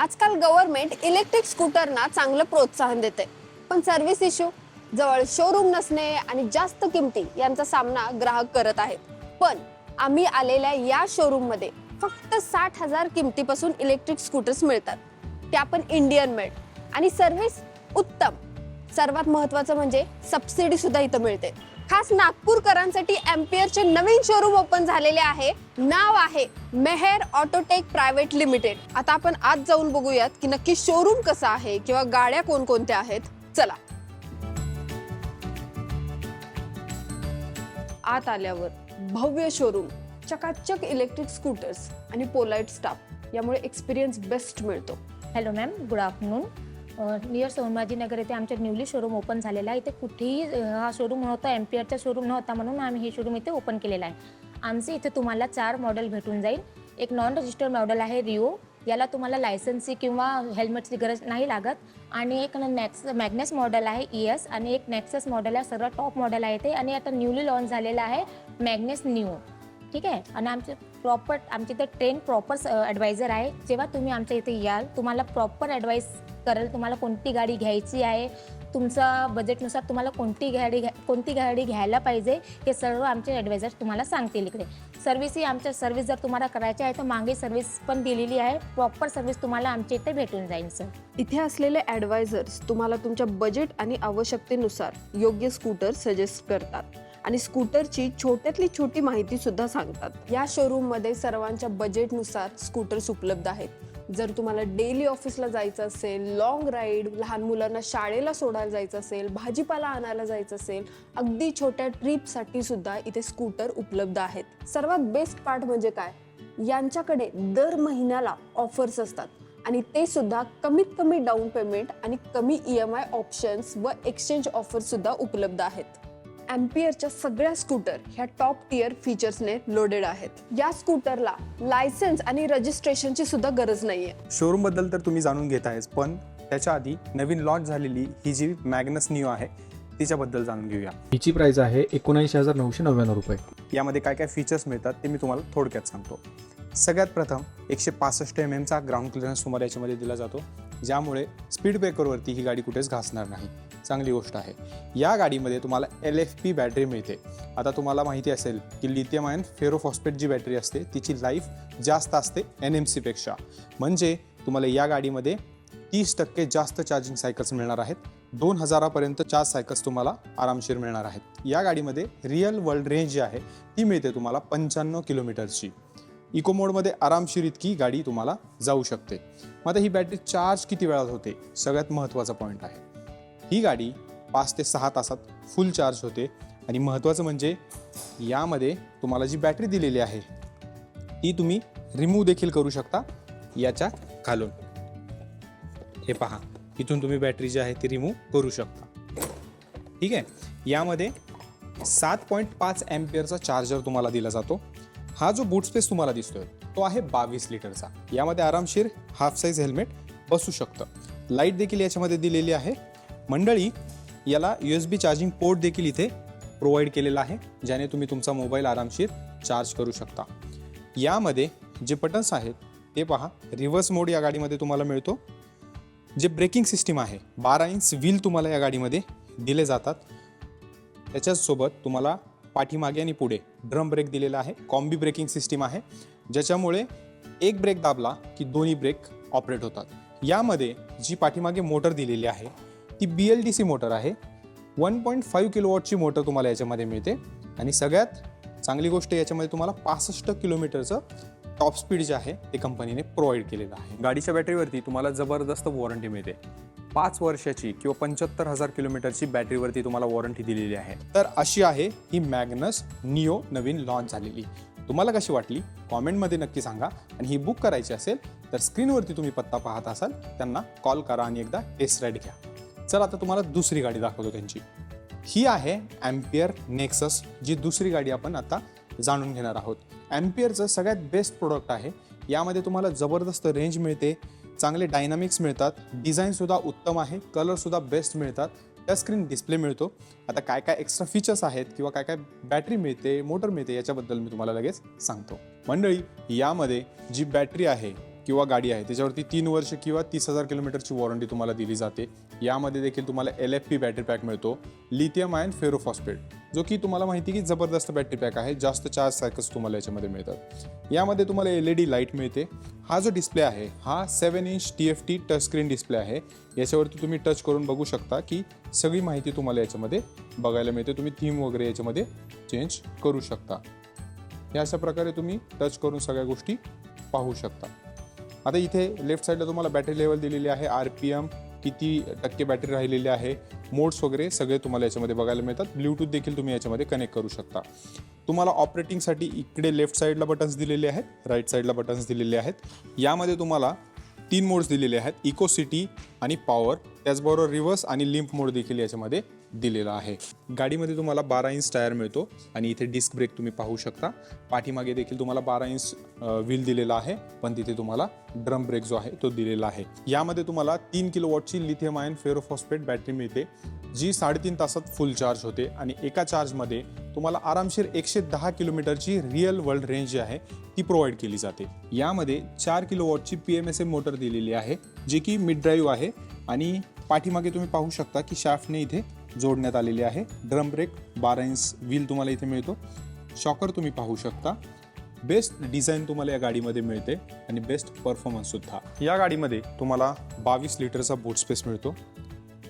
आजकाल government electric स्कूटरना चांगलं प्रोत्साहन देते पण सर्व्हिस इश्यू जवळ शोरूम नसणे आणि जास्त किमती यांचा सामना ग्राहक करत आहेत पण आम्ही आलेल्या या शोरूममध्ये फक्त साठ हजार किमतीपासून इलेक्ट्रिक स्कूटर्स मिळतात. त्या पण इंडियन मेड आणि सर्व्हिस उत्तम. सर्वात महत्वाचं म्हणजे सबसिडी सुद्धा इथं मिळते. खास नागपूरकरांसाठी एम्पियरचे नवीन शोरूम ओपन झालेले आहे. नाव आहे मेहर ऑटोटेक प्रायव्हेट लिमिटेड. आता आपण आज जाऊन बघूयात की नक्की शोरूम कसं आहे किंवा गाड्या कोणकोणत्या आहेत. चला. आत आल्यावर भव्य शोरूम चकाचक इलेक्ट्रिक स्कूटर्स आणि पोलाइट स्टाफ यामुळे एक्सपिरियन्स बेस्ट मिळतो. Hello ma'am good afternoon near Sambhajinagar येथे आमच्या न्यूली शोरूम ओपन झालेला आहे. इथे कुठेही हा शोरूम नव्हता एम्पियरचा शोरूम नव्हता म्हणून आम्ही हे शोरूम इथे ओपन केलेला आहे. आमचे इथे तुम्हाला चार मॉडेल भेटून जाईल. एक नॉन रजिस्टर्ड मॉडेल आहे रिओ याला तुम्हाला लायसन्सची किंवा हेल्मेटची गरज नाही लागत. आणि एक नॅक्स मॅग्नेस मॉडेल आहे ई एस आणि एक नॅक्सस मॉडेल आहे सर्वात टॉप मॉडेल आहे ते. आणि आता न्यूली लॉन्च झालेला आहे मॅग्नेस न्यू ठीक आहे? आणि आमचे प्रॉपर आमच्या इथे ट्रेन प्रॉपर ॲडवायझर आहे. जेव्हा तुम्ही आमच्या इथे याल तुम्हाला प्रॉपर ॲडवाईस करेल तुम्हाला कोणती गाडी घ्यायची आहे तुमचा बजेटनुसार तुम्हाला कोणती गाडी घ्या कोणती गाडी घ्यायला पाहिजे हे सर्व आमचे ॲडवायझर तुम्हाला सांगतील इकडे. सर्व्हिस ही आमच्या सर्व्हिस जर तुम्हाला करायची आहे तर मागे सर्व्हिस पण दिलेली आहे. प्रॉपर सर्व्हिस तुम्हाला आमच्या इथे भेटून जाईल सर इथे असलेले ॲडवायझर्स तुम्हाला तुमच्या बजेट आणि आवश्यकतेनुसार योग्य स्कूटर सजेस्ट करतात. आणि स्कूटरची छोट्यातली छोटी माहिती सुद्धा सांगतात. या शोरूममध्ये सर्वांच्या बजेटनुसार स्कूटर्स उपलब्ध आहेत. जर तुम्हाला डेली ऑफिसला जायचं असेल लॉंग राईड लहान मुलांना शाळेला सोडायला जायचं असेल भाजीपाला आणायला जायचं असेल अगदी छोट्या ट्रिपसाठी सुद्धा इथे स्कूटर उपलब्ध आहेत. सर्वात बेस्ट पार्ट म्हणजे काय? यांच्याकडे दर महिन्याला ऑफर्स असतात. आणि ते सुद्धा कमीत कमी डाऊन पेमेंट आणि कमी ई एम आय ऑप्शन्स व एक्सचेंज ऑफर्ससुद्धा सुद्धा उपलब्ध आहेत. अँपियरच्या सगळ्या स्कूटर ह्या टॉप टियर फीचर्सने लोडेड आहेत. या स्कूटरला लायसन्स आणि रजिस्ट्रेशनची सुद्धा गरज नाहीये. शोरूमबद्दल तर तुम्ही जाणून घेतायच पण त्याच्या आधी नवीन लॉन्च झालेली ही जी मॅग्नस न्यू आहे तिच्याबद्दल जाणून घेऊया. हिची प्राइस आहे एकोणऐंशी हजार नऊशे नव्याण्णव रुपये. यामध्ये काय काय फीचर्स मिळतात ते मी तुम्हाला थोडक्यात सांगतो. सगळ्यात प्रथम एकशे पासष्ट एम एमचा ग्राउंड क्लिअरन्स तुम्हाला याच्यामध्ये दिला जातो. ज्यामुळे स्पीड ब्रेकरवरती ही गाडी कुठेच घासणार नाही. चांगली गोष्ट आहे. या गाडीमध्ये तुम्हाला एल एफ पी बॅटरी मिळते. आता तुम्हाला माहिती असेल की लिथियम आयन फेरोफॉस्फेट जी बॅटरी असते तिची लाईफ जास्त असते एन एम सीपेक्षा म्हणजे तुम्हाला या गाडीमध्ये तीस टक्के जास्त चार्जिंग सायकल्स मिळणार आहेत. दोन हजारापर्यंत चार्ज सायकल्स तुम्हाला आरामशीर मिळणार आहेत. या गाडीमध्ये रिअल वर्ल्ड रेंज जी आहे ती मिळते तुम्हाला पंच्याण्णव किलोमीटरची इको मोडमध्ये आरामशीर इतकी गाडी तुम्हाला जाऊ शकते. मग आता ही बॅटरी चार्ज किती वेळात होते? सगळ्यात महत्त्वाचा पॉईंट आहे. ही गाडी पाच ते सहा तासात फुल चार्ज होते. आणि महत्त्वाचं म्हणजे यामध्ये तुम्हाला जी बॅटरी दिलेली आहे ती तुम्ही रिमूव्ह देखील करू शकता याच्या खालून हे पहा इथून तुम्ही बॅटरी जी आहे ती रिमूव्ह करू शकता. ठीक आहे? यामध्ये सात पॉईंट पाच ॲम्पियरचा चार्जर तुम्हाला दिला जातो. हा जो बूट स्पेस तुम्हाला दिसतोय तो आहे बावीस लिटरचा. यामध्ये आरामशीर हाफ साईज हेल्मेट बसू शकतं. लाइट देखील याच्यामध्ये दिलेली आहे. मंडळी याला U S B charging port देखील इथे प्रोव्हाइड केलेला आहे ज्याने तुम्ही तुमचा मोबाईल आरामशीर चार्ज करू शकता. यामध्ये जे बटन्स आहेत ते पहा. रिव्हर्स मोड या गाडीमध्ये तुम्हाला मिळतो. जे ब्रेकिंग सिस्टीम आहे बारा इंच व्हील तुम्हाला या गाडीमध्ये दिले जातात. त्याच्याचसोबत तुम्हाला पाठीमागे आणि पुढे ड्रम ब्रेक दिलेला आहे कॉम्बी ब्रेकिंग सिस्टीम आहे ज्याच्यामुळे एक ब्रेक दाबला की दोन्ही ब्रेक ऑपरेट होतात. यामध्ये जी पाठीमागे मोटर दिलेली आहे ती B L D C motor आहे. वन पॉईंट फाईव्ह किलोवॉटची मोटर तुम्हाला याच्यामध्ये मिळते. आणि सगळ्यात चांगली गोष्ट याच्यामध्ये तुम्हाला पासष्ट किलोमीटरचं टॉप स्पीड जे आहे ते कंपनीने प्रोव्हाइड केलेलं आहे. गाडीच्या बॅटरीवरती तुम्हाला जबरदस्त वॉरंटी मिळते. पाच वर्षाची किंवा पंच्याहत्तर हजार किलोमीटरची बॅटरीवरती तुम्हाला वॉरंटी दिलेली आहे. तर अशी आहे ही मॅग्नस निओ नवीन लॉन्च झालेली. तुम्हाला कशी वाटली? कॉमेंटमध्ये नक्की सांगा. आणि ही बुक करायची असेल तर स्क्रीनवरती तुम्ही पत्ता पाहत असाल त्यांना कॉल करा आणि एकदा टेस्ट राईड घ्या. चला आता तुम्हाला दुसरी गाडी दाखवतो त्यांची. ही आहे ॲम्पियर नेक्सस जी दुसरी गाडी आपण आता जाणून घेणार आहोत. ॲम्पियरचं सगळ्यात बेस्ट प्रोडक्ट आहे. यामध्ये तुम्हाला जबरदस्त रेंज मिळते. चांगले डायनामिक्स मिळतात. डिझाईनसुद्धा उत्तम आहे. कलरसुद्धा बेस्ट मिळतात. टच स्क्रीन डिस्प्ले मिळतो. आता काय काय एक्स्ट्रा फीचर्स आहेत किंवा काय काय बॅटरी मिळते मोटर मिळते याच्याबद्दल मी तुम्हाला लगेच सांगतो. मंडळी यामध्ये जी बॅटरी आहे किंवा गाडी आहे त्याच्यावरती तीन वर्ष किंवा तीस हजार किलोमीटरची वॉरंटी तुम्हाला दिली जाते. यामध्ये देखील तुम्हाला L F P battery pack मिळतो. लिथियम आयन फेरोफॉस्फेट जो की तुम्हाला माहिती की जबरदस्त बॅटरी पॅक आहे जास्त चार्ज सायकल्स तुम्हाला याच्यामध्ये मिळतात. यामध्ये तुम्हाला एल ई डी लाइट मिळते. हा जो डिस्प्ले आहे हा seven inch T F T touch screen display आहे. याच्यावरती तुम्ही टच करून बघू शकता की सगळी माहिती तुम्हाला याच्यामध्ये बघायला मिळते. तुम्ही थीम वगैरे याच्यामध्ये चेंज करू शकता. या अशा प्रकारे तुम्ही टच करून सगळ्या गोष्टी पाहू शकता. आता इथे लेफ्ट साईडला तुम्हाला बॅटरी लेवल दिलेली आहे आर पी एम किती टक्के बॅटरी राहिलेली आहे मोड्स वगैरे सगळे तुम्हाला याच्यामध्ये बघायला मिळतात. ब्ल्यूटूथ देखील तुम्ही याच्यामध्ये कनेक्ट करू शकता. तुम्हाला ऑपरेटिंगसाठी इकडे लेफ्ट साईडला बटन्स दिलेले आहेत राईट साईडला बटन्स दिलेले आहेत. यामध्ये तुम्हाला तीन मोड्स दिलेले आहेत इको सिटी आणि पॉवर त्याचबरोबर रिव्हर्स आणि लिम्प मोड देखील याच्यामध्ये दिलेला आहे. गाडीमध्ये तुम्हाला बारा इंच टायर मिळतो आणि इथे डिस्क ब्रेक तुम्ही पाहू शकता. पाठीमागे देखील तुम्हाला बारा इंच व्हील दिलेला आहे पण तिथे तुम्हाला ड्रम ब्रेक जो आहे तो दिलेला आहे. यामध्ये तुम्हाला तीन किलो वॉटची लिथियम आयन फेरोफॉस्फेट बॅटरी मिळते जी साडेतीन तासात फुल चार्ज होते आणि एका चार्जमध्ये तुम्हाला आरामशीर एकशे दहा किलोमीटरची रिअल वर्ल्ड रेंज जी आहे ती प्रोव्हाइड केली जाते. यामध्ये चार kilo वॉटची P M S M motor दिलेली आहे जी की मिड ड्राईव्ह आहे आणि पाठीमागे तुम्ही पाहू शकता की शाफ्टने इथे जोडण्यात आलेली आहे. ड्रम ब्रेक बारा इंच व्हील तुम्हाला इथे मिळतो. शॉकर तुम्ही पाहू शकता. बेस्ट डिझाईन तुम्हाला या गाडीमध्ये मिळते आणि बेस्ट परफॉर्मन्ससुद्धा या गाडीमध्ये तुम्हाला बावीस लिटरचा बूट स्पेस मिळतो.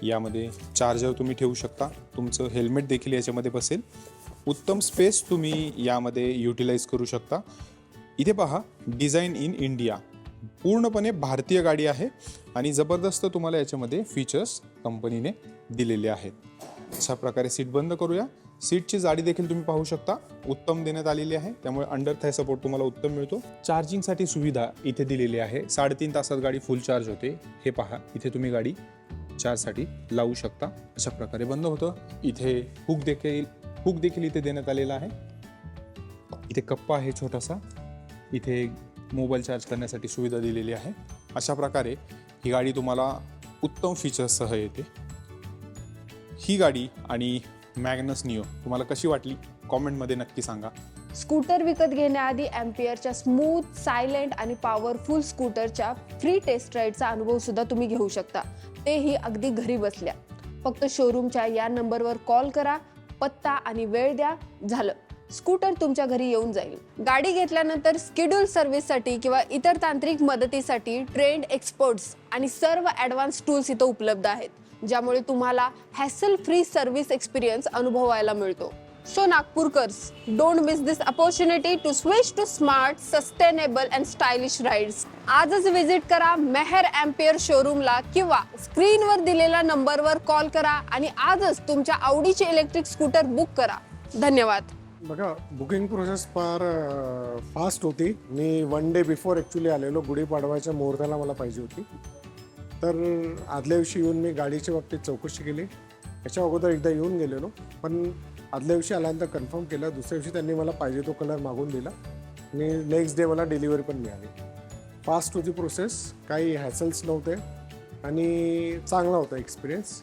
यामध्ये चार्जर तुम्ही ठेवू शकता. तुमचं हेल्मेट देखील याच्यामध्ये बसेल. उत्तम स्पेस तुम्ही यामध्ये युटिलाइज करू शकता. इथे पहा डिझाईन इन इंडिया पूर्णपणे भारतीय गाडी आहे आणि जबरदस्त तुम्हाला याच्यामध्ये फीचर्स कंपनीने दिलेले आहेत. अशा प्रकारे सीट बंद करूया. सीटची जाडी देखील तुम्ही पाहू शकता. उत्तम देण्यात आलेली आहे. त्यामुळे अंडर थाय सपोर्ट तुम्हाला उत्तम मिळतो. चार्जिंगसाठी सुविधा इथे दिलेली आहे. साडेतीन तासात गाडी फुल चार्ज होते. हे पहा इथे तुम्ही गाडी चार्जसाठी लावू शकता. अशा प्रकारे बंद होतं. इथे हुक देखील हुक देखील इथे देण्यात आलेला आहे. इथे कप्पा आहे छोटासा. इथे मोबाईल चार्ज करण्यासाठी सुविधा दिलेली आहे. अशा प्रकारे ही गाडी तुम्हाला उत्तम फीचर्ससह येते. ही गाडी आणि मॅग्नस निओ तुम्हाला कशी वाटली? कॉमेंटमध्ये नक्की सांगा. स्कूटर विकत घेण्याआधी एम्पियरच्या स्मूथ सायलेंट आणि पॉवरफुल स्कूटरच्या फ्री टेस्ट राईडचा अनुभव सुद्धा तुम्ही घेऊ शकता. तेही अगदी घरी बसल्या. फक्त शोरूमच्या या नंबरवर कॉल करा पत्ता आणि वेळ द्या झालं. स्कूटर तुमच्या घरी येऊन जाईल. गाडी घेतल्यानंतर स्किड्यूल सर्व्हिससाठी किंवा इतर तांत्रिक मदतीसाठी ट्रेंड एक्सपर्ट्स आणि सर्व ॲडव्हान्स टूल्स इथं उपलब्ध आहेत. ज्यामुळे तुम्हाला हॅसल फ्री सर्व्हिस एक्सपिरियन्स अनुभवायला मिळतो. So नागपूरकर्स don't miss this opportunity to switch to smart sustainable and stylish rides आजच व्हिजिट करा मेहर एम्पियर शोरूमला किंवा स्क्रीनवर दिलेल्या नंबरवर कॉल करा आणि आजच तुमच्या आवडीचे इलेक्ट्रिक स्कूटर बुक करा. धन्यवाद. बघा बुकिंग प्रोसेस फार फास्ट होती. मी वन डे बिफोर ॲक्च्युली आलेलो गुढीपाडवायच्या मुहूर्ताला मला पाहिजे होती. तर आदल्या दिवशी येऊन मी गाडीच्या बाबतीत चौकशी केली. याच्या अगोदर एकदा येऊन गेलेलो पण आदल्या दिवशी आल्यानंतर कन्फर्म केलं दुसऱ्या दिवशी त्यांनी मला पाहिजे तो कलर मागून दिला आणि नेक्स्ट डे मला डिलिव्हरी पण मिळाली. फास्ट होती प्रोसेस काही हॅसल्स नव्हते आणि चांगला होता एक्सपिरियन्स